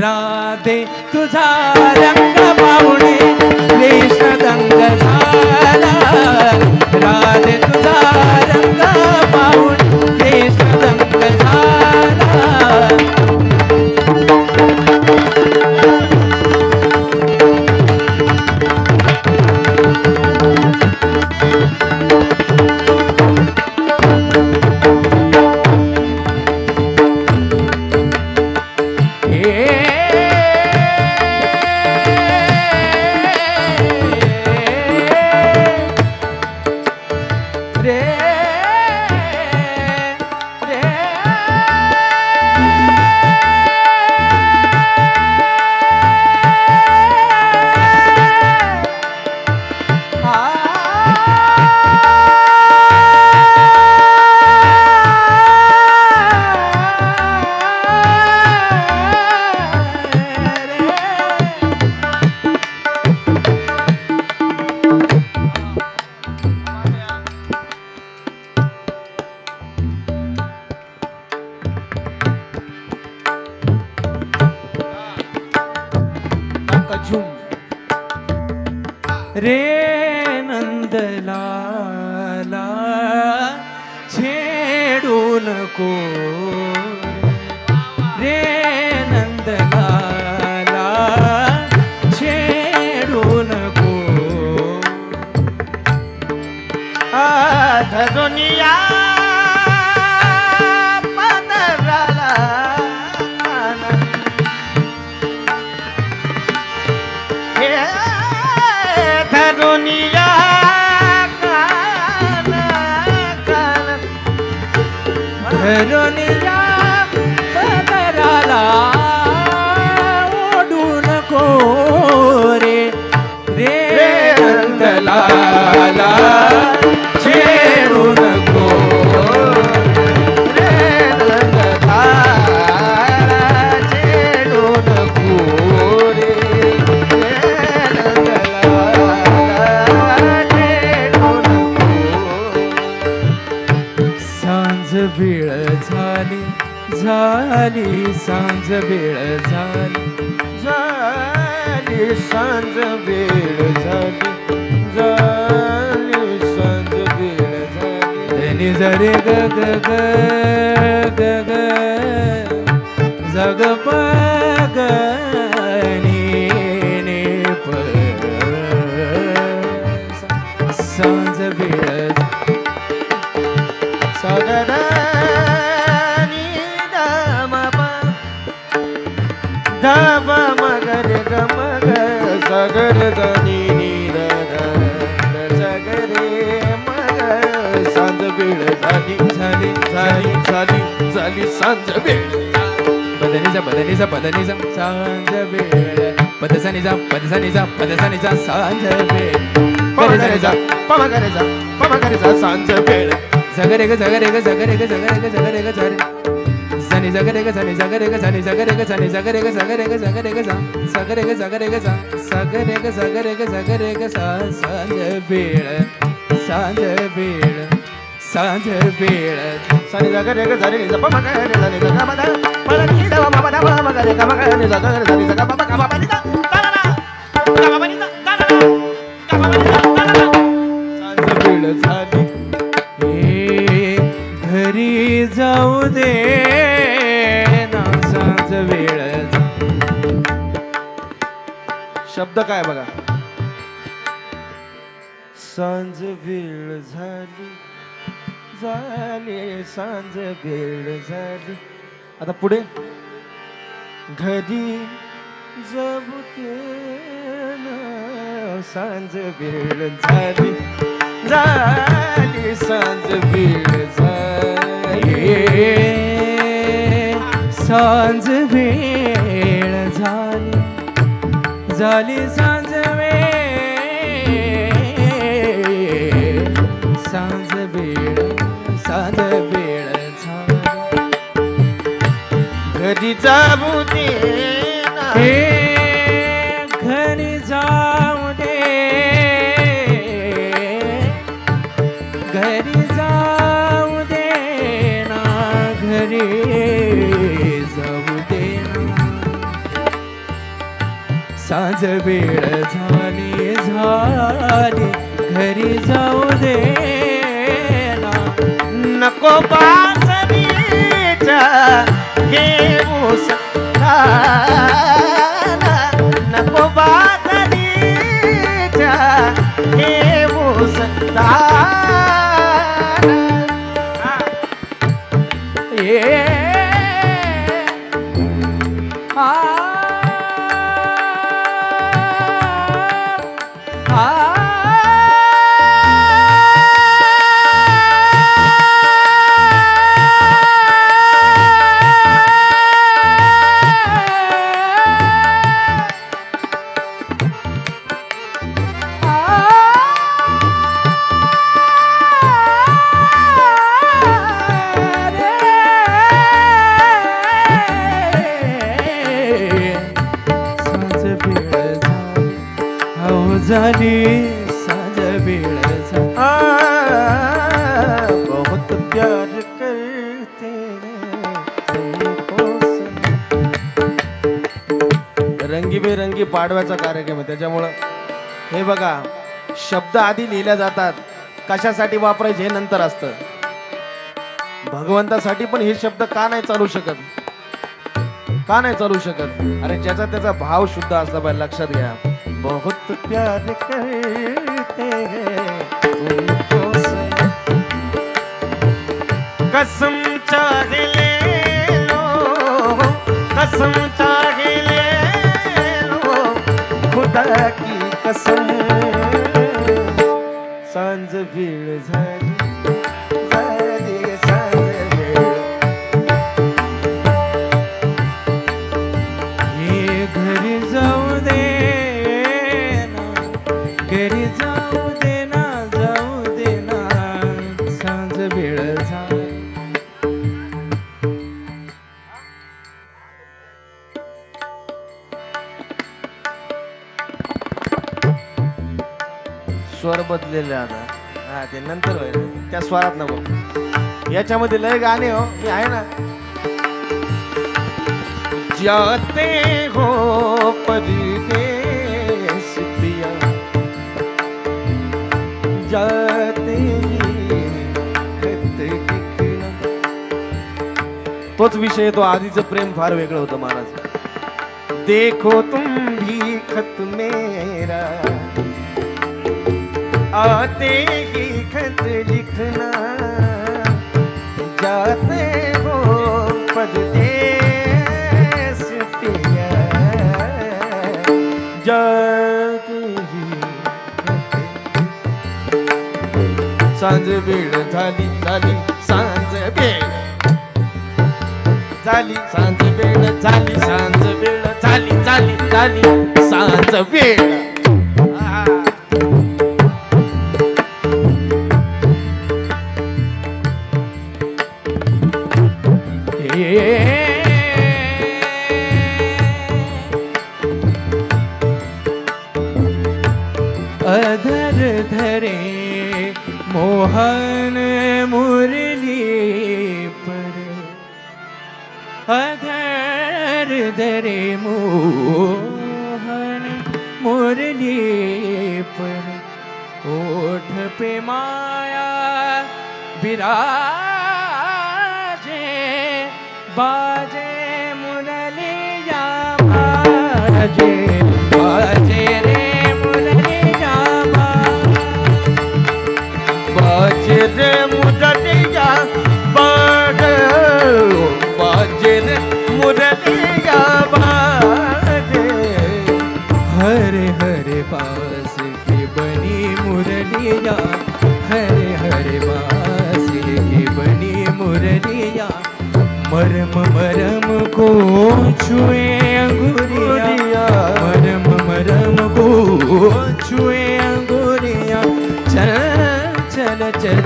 राधे तुझा रंग पाहुणे कृष्ण दंग झाला राधे तुझा रंग पाहुणे. रे ধরণী যা सांज वेळ झाली. झाली सांज वेळ झाली. झाली सांज वेळ झाली. धनी जरे ग ग ग ग जग झाली सांज वेळ पदनीचा पदनीचा पदनीचा सांज वेळ पदसनीचा पदसनीचा पदसनीचा सांज वेळ पमगरेचा पमगरेचा पमगरेचा सांज वेळ जगरे ग जगरे ग जगरे ग जगरे ग जगरे ग जगरे सनी जगरे ग सनी जगरे ग सनी जगरे ग सनी जगरे ग जगरे ग जगरे ग सा सगरे ग जगरे ग सा सगरे ग जगरे ग जगरे ग सा सांज वेळ सांज वेळ सांज वेळ सनी जगरे ग सनी ज पमगरे सनी ज गमद पलनी दव ममद पमगरे गमगरे जगरे सनी ज गमद गमबनी वेळ झाली. घरी जाऊ दे. ना सांज वेळ शब्द काय बघा? सांज वेळ झाली. झाली सांज वेळ झाली. आता पुढे. घरी जबुते सांज वेळ झाली. झाली सांज वेळ झाली. सांज वेळ झाली. झाली सांज सांज वेळ झाली झाली. घरी जाऊ दे नको बासरीच्या घेऊस नको बासरीच्या घेऊस ताना. हो झाली बहुत प्यार करते रंगीबेरंगी पाडव्याचा कार्यक्रम आहे त्याच्यामुळं हे बघा शब्द आधी लिहिल्या जातात कशासाठी वापरायचे हे नंतर असतं भगवंतासाठी पण हे शब्द का नाही चालू शकत का नाही चालू शकत अरे ज्याचा त्याचा भाव शुद्ध असला पाहिजे लक्षात घ्या बहुत प्यार करते हैं तुमको कसम चाहे ले लो कसम चाहे ले लो खुदा की कसम। सांज भीड़ जाए। स्वर बदलेले आता. हा ते नंतर होईल. त्या स्वरात नको. याच्यामध्ये लय गाणे हो. मी आहे ना. जाते हो परदेश पिया. जाते तोच विषय तो आधीचं प्रेम फार वेगळं होतं महाराज. देखो तुम भी खत मेरा. आते ही खत लिखना। जाते हो परदेश पिया जाते ही सांज वेळ झाली झाली सांज वेळ झाली सांज वेळ झाली सांज वेळ झाली झाली झाली सांज वेळ अधर धरे मोहन मुरली पर। अधर धरे मोहन मुरली पर। ओठ पे माया विराजे बाजे मुरलिया बाजे बाजे बाजेर मुरलिया बाड बाजेर मुरलिया बाजे हरे हरे पास की बनी मुरलिया हरे हरे पास की बनी मुरलिया। मरम मरम को छुए अंगुरिया। मरम मरम को चल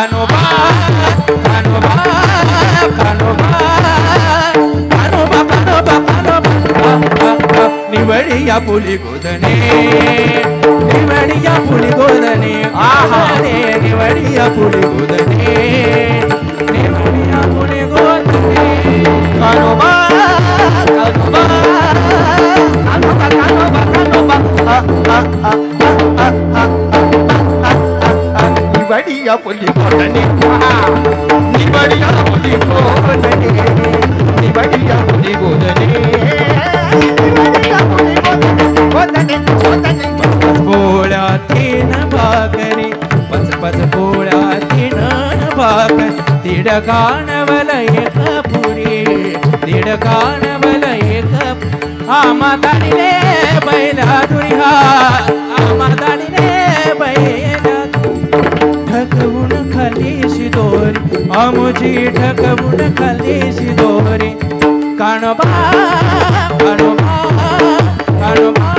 कानोबा कानोबा कानोबा कानोबा कानोबा कानोबा निवडिया पुली गोदने निवडिया पुली गोदने आहा. रे निवडिया पुली गोदने निवडिया पुली गोदने कानोबा कानोबा कानोबा कानोबा कानोबा आ आ निबडिया बोली पुली निबडिया बोली पुली निबडिया बोली पुली गोदने पोळ्या तीन भाकरी पच पच पोळ्या तीन भाकर. तिड कानवल एक पुरी तिड कानवल एक आमा दाडीले बैला दुरिहा आमा दाडीले बैला ठकवून खालीशी दोरी. आमची ठकवून खालीशी दोरी. कानोबा कानोबा कानोबा.